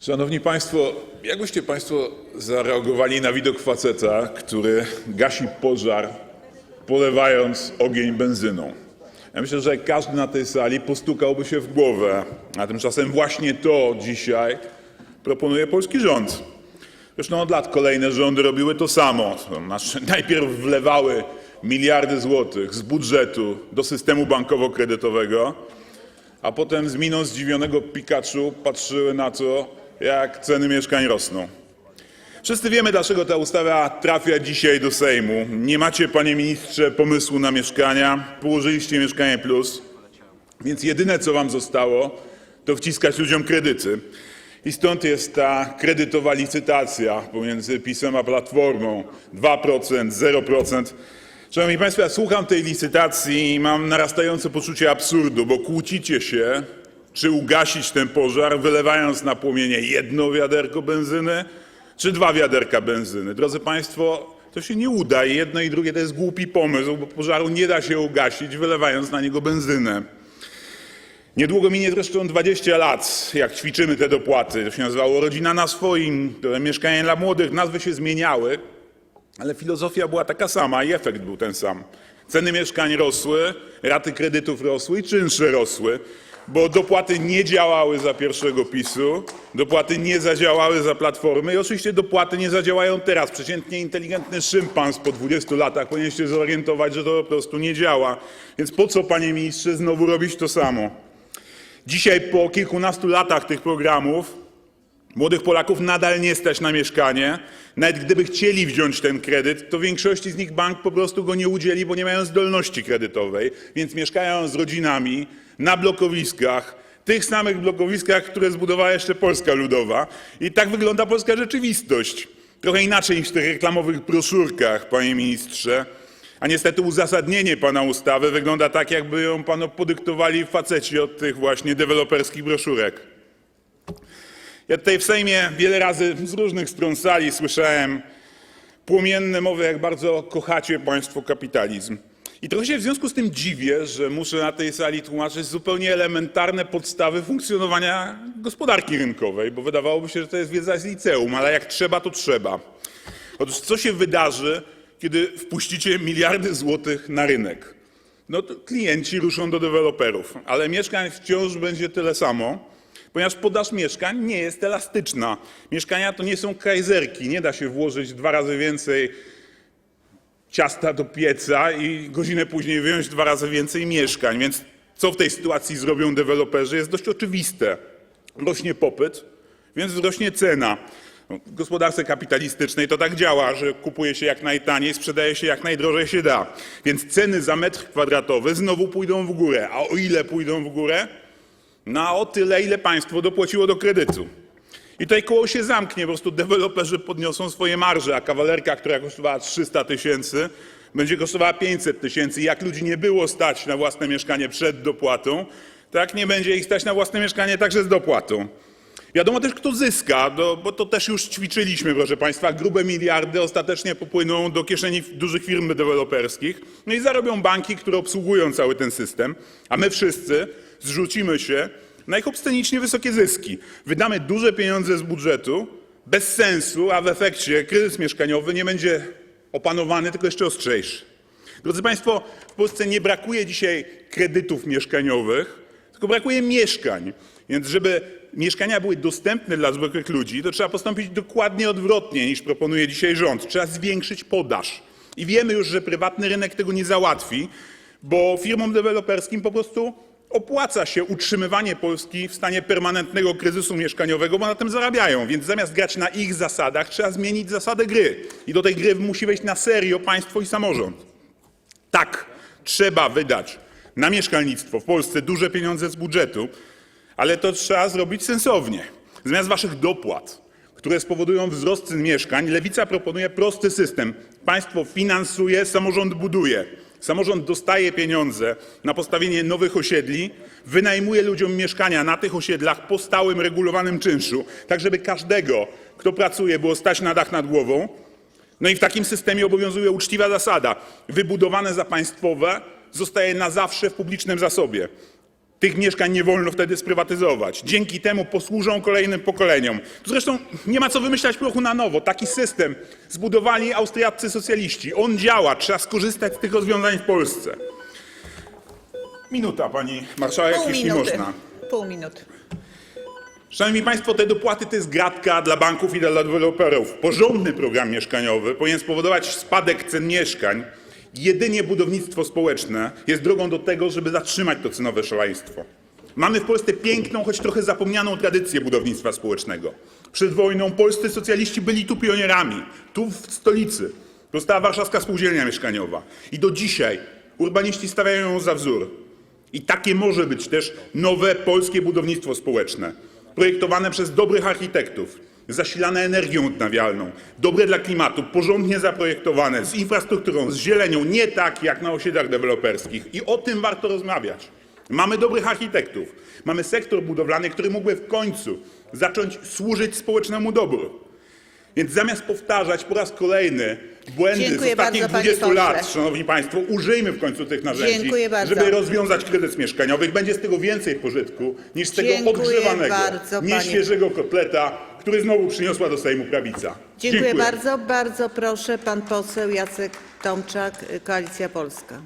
Szanowni Państwo, jak byście Państwo zareagowali na widok faceta, który gasi pożar, polewając ogień benzyną? Ja myślę, że każdy na tej sali postukałby się w głowę, a tymczasem właśnie to dzisiaj proponuje polski rząd. Zresztą od lat kolejne rządy robiły to samo. Nasz- Najpierw wlewały miliardy złotych z budżetu do systemu bankowo-kredytowego, a potem z miną zdziwionego Pikachu patrzyły na to, jak ceny mieszkań rosną. Wszyscy wiemy, dlaczego ta ustawa trafia dzisiaj do Sejmu. Nie macie, panie ministrze, pomysłu na mieszkania, położyliście Mieszkanie Plus, więc jedyne, co wam zostało, to wciskać ludziom kredyty. I stąd jest ta kredytowa licytacja pomiędzy PiSem a Platformą. 2%, 0%. Szanowni Państwo, ja słucham tej licytacji i mam narastające poczucie absurdu, bo kłócicie się, czy ugasić ten pożar, wylewając na płomienie jedno wiaderko benzyny, czy dwa wiaderka benzyny. Drodzy Państwo, to się nie uda jedno i drugie to jest głupi pomysł, bo pożaru nie da się ugasić, wylewając na niego benzynę. Niedługo minie zresztą 20 lat, jak ćwiczymy te dopłaty. To się nazywało Rodzina na swoim, to Mieszkanie dla młodych. Nazwy się zmieniały, ale filozofia była taka sama i efekt był ten sam. Ceny mieszkań rosły, raty kredytów rosły i czynsze rosły, bo dopłaty nie działały za pierwszego PiSu, dopłaty nie zadziałały za Platformy i oczywiście dopłaty nie zadziałają teraz. Przeciętnie inteligentny szympans po 20 latach powinien się zorientować, że to po prostu nie działa. Więc po co, panie ministrze, znowu robić to samo? Dzisiaj, po kilkunastu latach tych programów, młodych Polaków nadal nie stać na mieszkanie. Nawet gdyby chcieli wziąć ten kredyt, to większości z nich bank po prostu go nie udzieli, bo nie mają zdolności kredytowej, więc mieszkają z rodzinami na blokowiskach, tych samych blokowiskach, które zbudowała jeszcze Polska Ludowa. I tak wygląda polska rzeczywistość. Trochę inaczej niż w tych reklamowych broszurkach, panie ministrze. A niestety uzasadnienie pana ustawy wygląda tak, jakby ją panu podyktowali faceci od tych właśnie deweloperskich broszurek. Ja tutaj w Sejmie wiele razy z różnych stron sali słyszałem płomienne mowy, jak bardzo kochacie państwo kapitalizm. I trochę się w związku z tym dziwię, że muszę na tej sali tłumaczyć zupełnie elementarne podstawy funkcjonowania gospodarki rynkowej, bo wydawałoby się, że to jest wiedza z liceum, ale jak trzeba, to trzeba. Otóż co się wydarzy, kiedy wpuścicie miliardy złotych na rynek? No to klienci ruszą do deweloperów, ale mieszkań wciąż będzie tyle samo, ponieważ podaż mieszkań nie jest elastyczna. Mieszkania to nie są kajzerki, nie da się włożyć dwa razy więcej ciasta do pieca i godzinę później wyjąć dwa razy więcej mieszkań. Więc co w tej sytuacji zrobią deweloperzy jest dość oczywiste. Rośnie popyt, więc wzrośnie cena. W gospodarce kapitalistycznej to tak działa, że kupuje się jak najtaniej, sprzedaje się jak najdrożej się da. Więc ceny za metr kwadratowy znowu pójdą w górę. A o ile pójdą w górę? Na o tyle, ile państwo dopłaciło do kredytu. I tutaj koło się zamknie, po prostu deweloperzy podniosą swoje marże, a kawalerka, która kosztowała 300 tysięcy, będzie kosztowała 500 tysięcy. Jak ludzi nie było stać na własne mieszkanie przed dopłatą, tak nie będzie ich stać na własne mieszkanie także z dopłatą. Wiadomo też, kto zyska, bo to też już ćwiczyliśmy, proszę Państwa. Grube miliardy ostatecznie popłyną do kieszeni dużych firm deweloperskich, no i zarobią banki, które obsługują cały ten system, a my wszyscy zrzucimy się na ich obscenicznie wysokie zyski. Wydamy duże pieniądze z budżetu, bez sensu, a w efekcie kryzys mieszkaniowy nie będzie opanowany, tylko jeszcze ostrzejszy. Drodzy Państwo, w Polsce nie brakuje dzisiaj kredytów mieszkaniowych, tylko brakuje mieszkań. Więc żeby mieszkania były dostępne dla zwykłych ludzi, to trzeba postąpić dokładnie odwrotnie niż proponuje dzisiaj rząd. Trzeba zwiększyć podaż. I wiemy już, że prywatny rynek tego nie załatwi, bo firmom deweloperskim po prostu opłaca się utrzymywanie Polski w stanie permanentnego kryzysu mieszkaniowego, bo na tym zarabiają. Więc zamiast grać na ich zasadach, trzeba zmienić zasadę gry. I do tej gry musi wejść na serio państwo i samorząd. Tak, trzeba wydać na mieszkalnictwo w Polsce duże pieniądze z budżetu, ale to trzeba zrobić sensownie. Zamiast waszych dopłat, które spowodują wzrost cen mieszkań, lewica proponuje prosty system. Państwo finansuje, samorząd buduje. Samorząd dostaje pieniądze na postawienie nowych osiedli, wynajmuje ludziom mieszkania na tych osiedlach po stałym, regulowanym czynszu, tak żeby każdego, kto pracuje, było stać na dach nad głową, no i w takim systemie obowiązuje uczciwa zasada. Wybudowane za państwowe zostaje na zawsze w publicznym zasobie. Tych mieszkań nie wolno wtedy sprywatyzować. Dzięki temu posłużą kolejnym pokoleniom. Zresztą nie ma co wymyślać prochu na nowo. Taki system zbudowali austriaccy socjaliści. On działa, trzeba skorzystać z tych rozwiązań w Polsce. Minuta, pani marszałek, Pół jeśli minuty. można. Pół minuty. Szanowni Państwo, te dopłaty to jest gratka dla banków i dla deweloperów. Porządny program mieszkaniowy powinien spowodować spadek cen mieszkań. Jedynie budownictwo społeczne jest drogą do tego, żeby zatrzymać to cenowe szaleństwo. Mamy w Polsce piękną, choć trochę zapomnianą tradycję budownictwa społecznego. Przed wojną polscy socjaliści byli tu pionierami, tu w stolicy. Powstała Warszawska Spółdzielnia Mieszkaniowa. I do dzisiaj urbaniści stawiają ją za wzór. I takie może być też nowe polskie budownictwo społeczne, projektowane przez dobrych architektów, zasilane energią odnawialną, dobre dla klimatu, porządnie zaprojektowane, z infrastrukturą, z zielenią, nie tak jak na osiedlach deweloperskich. I o tym warto rozmawiać. Mamy dobrych architektów, mamy sektor budowlany, który mógłby w końcu zacząć służyć społecznemu dobru. Więc zamiast powtarzać po raz kolejny błędy Dziękuję z ostatnich bardzo, panie 20 pośle. lat, szanowni państwo, użyjmy w końcu tych narzędzi, żeby rozwiązać kryzys mieszkaniowy. Będzie z tego więcej pożytku niż z tego Dziękuję podgrzewanego, bardzo, nieświeżego kotleta, który znowu przyniosła do Sejmu prawica. Dziękuję bardzo. Bardzo proszę, pan poseł Jacek Tomczak, Koalicja Polska.